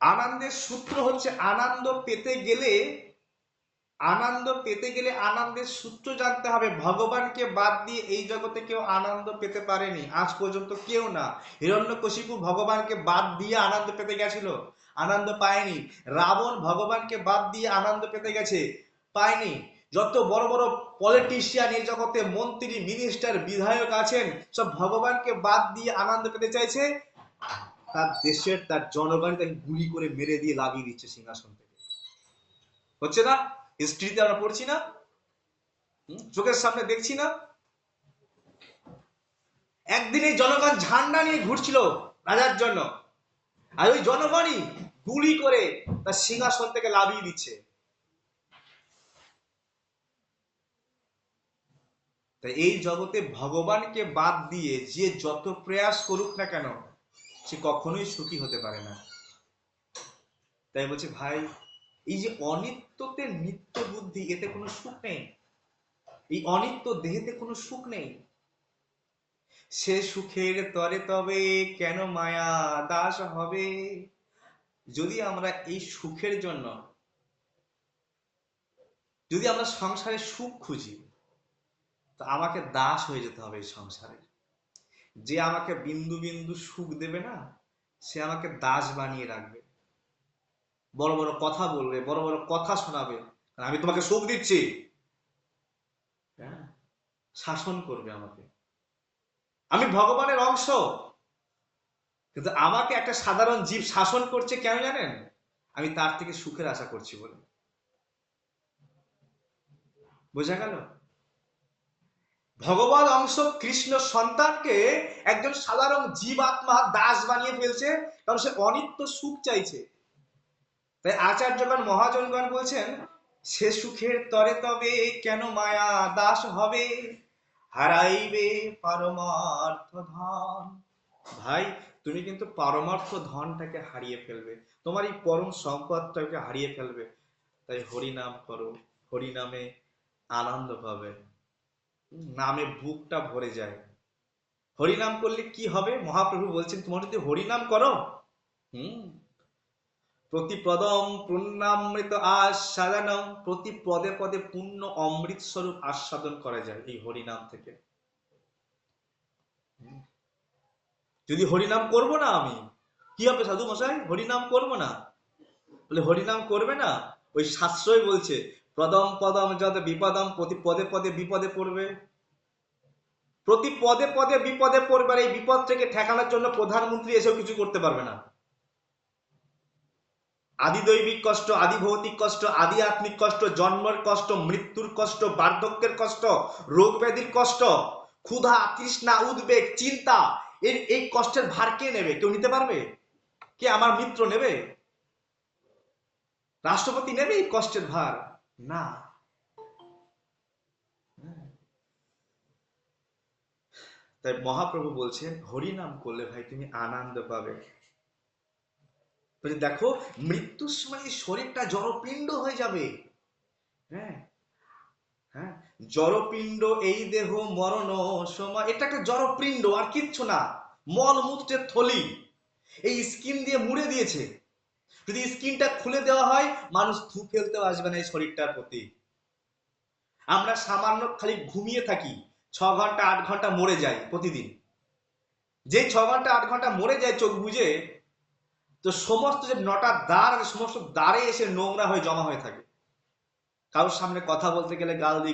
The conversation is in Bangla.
আনন্দের সূত্র হচ্ছে আনন্দ পেতে গেলে, আনন্দ পেতে গেলে আনন্দের সূত্র জানতে হবে। ভগবানকে বাদ দিয়ে এই জগতে কেউ আনন্দ পেতে পারেনি। আজ পর্যন্ত কেউ না। হিরণ্যকশিপু ভগবানকে বাদ দিয়ে আনন্দ পেতে গেছিল। আনন্দ পায়নি। রাবণ ভগবানকে বাদ দিয়ে আনন্দ পেতে গেছে। পায়নি। যত বড় বড় পলিটিশিয়ান এই জগতে মন্ত্রী মিনিস্টার বিধায়ক আছেন, সব ভগবানকে বাদ দিয়ে আনন্দ পেতে চাইছে। তার দেশের, তার জনগণ তাকে গুলি করে মেরে দিয়ে লাগিয়ে দিচ্ছে সিংহাসন থেকে। হচ্ছে না? হিস্ট্রিতে আমরা পড়ছি না। চোখের সামনে দেখছি না। একদিন এই জনগণ ঝান্ডা নিয়ে ঘুরছিল রাজার জন্য। আর ওই জনগণই গুলি করে তার সিংহাসন থেকে লাভিয়ে দিচ্ছে। তাই এই জগতে ভগবানকে বাদ দিয়ে যে যত প্রয়াস করুক না কেন সে কখনোই সুখী হতে পারে না। তাই বলছে, ভাই, এই যে অনিত্যতে নিত্য বুদ্ধি, এতে কোনো সুখ নেই? এই অনিত্য দেহেতে কোনো সুখ নেই? সে সুখের তরে তবে কেন মায়া দাস হবে? যদি আমরা এই সুখের জন্য, যদি আমরা সংসারে সুখ খুঁজি, তো আমাকে দাস হয়ে যেতে হবে এই সংসারে। যে আমাকে বিন্দু বিন্দু সুখ দেবে না, সে আমাকে দাস বানিয়ে রাখবে। বড় বড় কথা বলবে, বড় বড় কথা শোনাবে আমি তোমাকে সুখ দিচ্ছি। হ্যাঁ? শাসন করবে আমাকে। আমি ভগবানের অংশ। কিন্তু আমাকে একটা সাধারণ জীব শাসন করছে কেন জানেন? আমি তার থেকে সুখের আশা করছি বলে। বোঝা গেল? ভগবান অংশ কৃষ্ণ সন্তানকে একজন সাধারণ জীবাত্মা দাস বানিয়ে ফেলছে, কারণ সে অনিত্য সুখ চাইছে। তাই আচার্যগণ, মহাজনগণ বলছেন, সে সুখের তরে তবে কেন মায়া দাস হবে? হারাইবে পারমার্থ ধন। ভাই, তুমি কিন্তু পারমার্থ ধনটাকে হারিয়ে ফেলবে। তোমার এই পরম সম্পদটাকে হারিয়ে ফেলবে। তাই হরিনাম করো, হরিনামে আনন্দ পাবে। নামে বুকটা ভরে যায়। হরিনাম করলে কি হবে? মহাপ্রভু বলছেন, তোমার যদি হরিনাম করো, হুম, প্রতিপদম পূর্ণামৃত আস্বাদনম, প্রতি পদে পদে পূর্ণ অমৃত স্বরূপ আস্বাদন করা যায় এই হরিনাম থেকে। যদি হরিনাম করব না আমি, কি হবে সাধু মশাই? হরিনাম করব না? বলে, হরিনাম করবে না? ওই শাস্ত্রই বলছে প্রদম পদম যত বিপদম প্রতি পদে পদে বিপদে পড়বে। প্রতি পদে পদে বিপদে পড়বে এই বিপদ থেকে ঠেকানোর জন্য প্রধানমন্ত্রী এসেও কিছু করতে পারবে না। আদি দৈবিক কষ্ট আদি ভৌতিক কষ্ট আদি আত্মিক কষ্ট, জন্মের কষ্ট, মৃত্যুর কষ্ট, বার্ধক্যের কষ্ট রোগ ব্যাধির কষ্ট, ক্ষুধা, তৃষ্ণা, উদ্বেগ, চিন্তা, এর এই কষ্টের ভার কে নেবে? কেউ নিতে পারবে? কে আমার মিত্র নেবে? রাষ্ট্রপতি নেবে এই কষ্টের ভার? না। তাই মহাপ্রভু বলছেন, হরিনাম করলে ভাই তুমি আনন্দ পাবে। দেখো, মৃত্যুর সময় শরীরটা জড়পিণ্ড হয়ে যাবে। হ্যাঁ হ্যাঁ জড়পিণ্ড, এই দেহ, মরণ, সময়, এটা একটা জড়পিণ্ড, আর কিচ্ছু না। মল, মূত্রের থলি, এই স্কিন দিয়ে মুড়ে দিয়েছে। যদি স্কিনটা খুলে দেওয়া হয়, মানুষ থু ফেলতেও আসবে না এই শরীরটার প্রতি। আমরা সামান্য খালি ঘুমিয়ে থাকি, ছ ঘণ্টা, আট ঘণ্টা মরে যাই প্রতিদিন। যে ছ ঘণ্টা, আট ঘণ্টা মরে যায় চোখ বুঝে তো সমস্ত যে নটা দ্বার সমস্ত দ্বারে এসে নোংরা হয়ে জমা হয়ে থাকে। কারোর সামনে কথা বলতে গেলে গাল দিয়ে